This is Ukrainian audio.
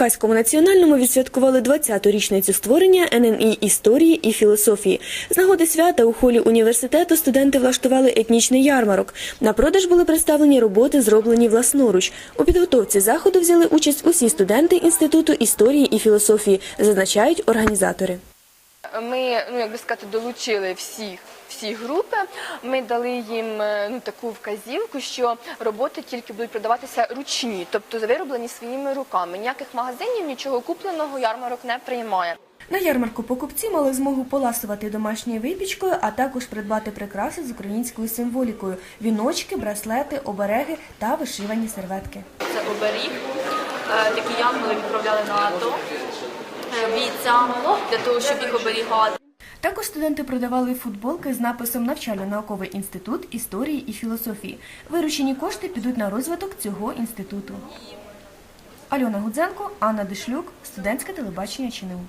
Черкаському національному відсвяткували 20-ту річницю створення ННІ історії і філософії. З нагоди свята у холі університету студенти влаштували етнічний ярмарок. На продаж були представлені роботи, зроблені власноруч. У підготовці заходу взяли участь усі студенти Інституту історії і філософії, зазначають організатори. Ми, ну як би сказати, долучили всіх. Всі групи ми дали їм е, ну таку вказівку, що роботи тільки будуть продаватися ручні, тобто вироблені своїми руками. Ніяких магазинів, нічого купленого ярмарок не приймає. На ярмарку покупці мали змогу поласувати домашньою випічкою, а також придбати прикраси з українською символікою: віночки, браслети, обереги та вишивані серветки. Це оберіг. Е, Такі янголи відправляли на АТО бійцям для того, щоб їх оберігати. Також студенти продавали футболки з написом Навчально-науковий інститут історії і філософії. Виручені кошти підуть на розвиток цього інституту. Альона Гудзенко, Анна Дишлюк, студентське телебачення ЧНУ.